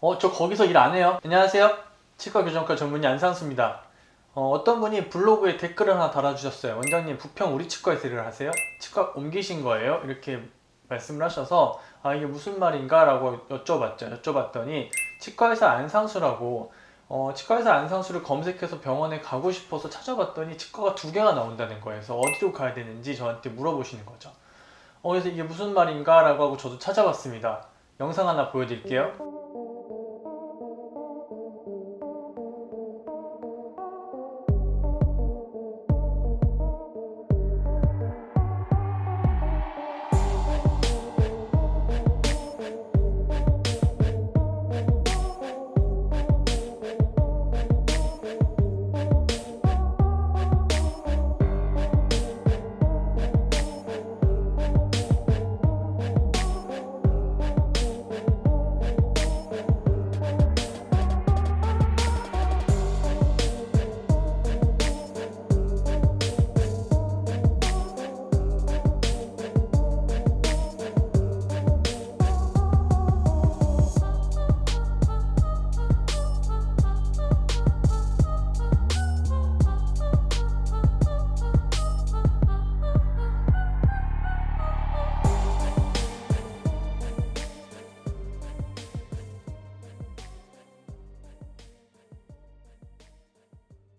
어, 저 거기서 일 안 해요. 안녕하세요. 치과 교정과 전문의 안상수입니다. 어, 떤 분이 블로그에 댓글을 하나 달아주셨어요. 원장님, 부평 우리 치과에서 일을 하세요? 치과 옮기신 거예요? 이렇게 말씀을 하셔서, 아, 이게 무슨 말인가? 라고 여쭤봤죠. 여쭤봤더니, 치과의사 안상수라고, 어, 치과의사 안상수를 검색해서 병원에 가고 싶어서 찾아봤더니 치과가 두 개가 나온다는 거예요. 그래서 어디로 가야 되는지 저한테 물어보시는 거죠. 어, 그래서 이게 무슨 말인가? 라고 하고 저도 찾아봤습니다. 영상 하나 보여드릴게요.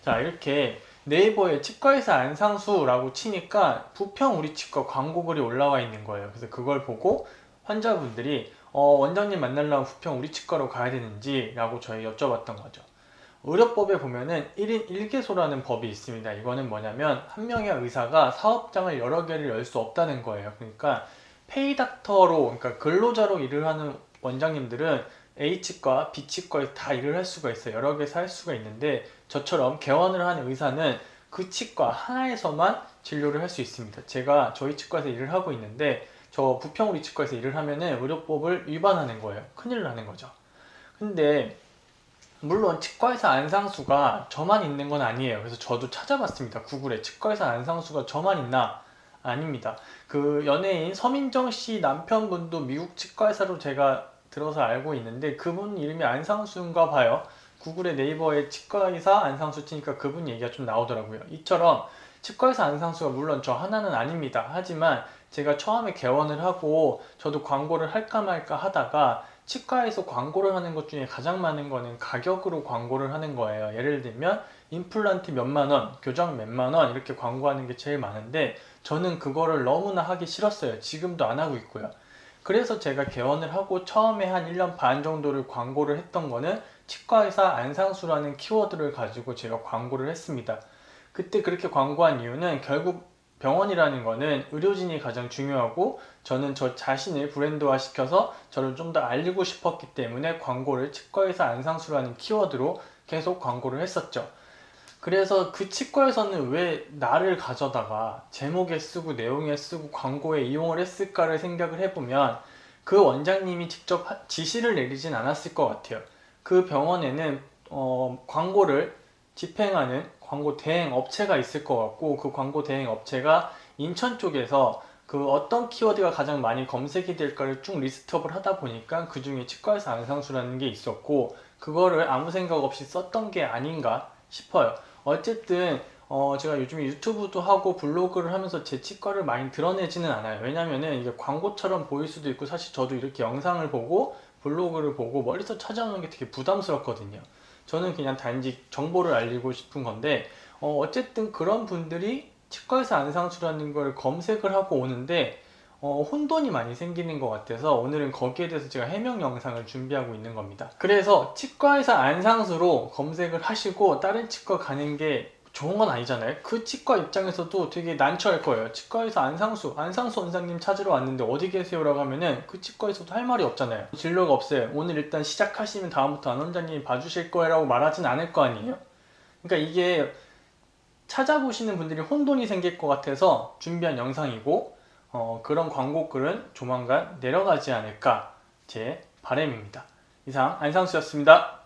자 이렇게 네이버에 치과의사 안상수라고 치니까 부평 우리 치과 광고 글이 올라와 있는 거예요. 그래서 그걸 보고 환자분들이 어, 원장님 만나려면 부평 우리 치과로 가야 되는지라고 저희 여쭤봤던 거죠. 의료법에 보면은 1인 1개소라는 법이 있습니다. 이거는 뭐냐면 한 명의 의사가 사업장을 여러 개를 열 수 없다는 거예요. 그러니까 페이닥터로 그러니까 근로자로 일을 하는 원장님들은 A치과, B치과에 다 일을 할 수가 있어요. 여러 개서 할 수가 있는데 저처럼 개원을 하는 의사는 그 치과 하나에서만 진료를 할 수 있습니다. 제가 저희 치과에서 일을 하고 있는데 저 부평 우리 치과에서 일을 하면은 의료법을 위반하는 거예요. 큰일 나는 거죠. 근데 물론 치과의사 안상수가 저만 있는 건 아니에요. 그래서 저도 찾아봤습니다. 구글에 치과의사 안상수가 저만 있나? 아닙니다. 그 연예인 서민정 씨 남편분도 미국 치과의사로 제가 들어서 알고 있는데 그분 이름이 안상수인가 봐요. 구글에 네이버에 치과의사 안상수 치니까 그분 얘기가 좀 나오더라고요. 이처럼 치과의사 안상수가 물론 저 하나는 아닙니다. 하지만 제가 처음에 개원을 하고 저도 광고를 할까 말까 하다가 치과에서 광고를 하는 것 중에 가장 많은 거는 가격으로 광고를 하는 거예요. 예를 들면 임플란트 몇만 원, 교정 몇만 원 이렇게 광고하는 게 제일 많은데 저는 그거를 너무나 하기 싫었어요. 지금도 안 하고 있고요. 그래서 제가 개원을 하고 처음에 한 1년 반 정도를 광고를 했던 거는 치과의사 안상수라는 키워드를 가지고 제가 광고를 했습니다. 그때 그렇게 광고한 이유는 결국 병원이라는 거는 의료진이 가장 중요하고 저는 저 자신을 브랜드화 시켜서 저를 좀 더 알리고 싶었기 때문에 광고를 치과의사 안상수라는 키워드로 계속 광고를 했었죠. 그래서 그 치과에서는 왜 나를 가져다가 제목에 쓰고 내용에 쓰고 광고에 이용을 했을까를 생각을 해보면 그 원장님이 직접 하- 지시를 내리진 않았을 것 같아요. 그 병원에는 어, 광고를 집행하는 광고 대행 업체가 있을 것 같고 그 광고 대행 업체가 인천 쪽에서 그 어떤 키워드가 가장 많이 검색이 될까를 쭉 리스트업을 하다 보니까 그 중에 치과의사 안상수라는 게 있었고 그거를 아무 생각 없이 썼던 게 아닌가 싶어요. 어쨌든 어, 제가 요즘에 유튜브도 하고 블로그를 하면서 제 치과를 많이 드러내지는 않아요. 왜냐면은 이게 광고처럼 보일 수도 있고 사실 저도 이렇게 영상을 보고 블로그를 보고 멀리서 찾아오는 게 되게 부담스럽거든요. 저는 그냥 단지 정보를 알리고 싶은 건데 어, 어쨌든 그런 분들이 치과의사 안상수라는 걸 검색을 하고 오는데 어, 혼돈이 많이 생기는 것 같아서 오늘은 거기에 대해서 제가 해명 영상을 준비하고 있는 겁니다. 그래서 치과의사 안상수로 검색을 하시고 다른 치과 가는 게 좋은 건 아니잖아요. 그 치과 입장에서도 되게 난처할 거예요. 치과의사 안상수, 안상수 원장님 찾으러 왔는데 어디 계세요라고 하면은 그 치과에서도 할 말이 없잖아요. 진료가 없어요. 오늘 일단 시작하시면 다음부터 안 원장님이 봐주실 거예요라고 말하진 않을 거 아니에요. 그러니까 이게 찾아보시는 분들이 혼돈이 생길 것 같아서 준비한 영상이고 어, 그런 광고글은 조만간 내려가지 않을까 제 바람입니다. 이상 안상수였습니다.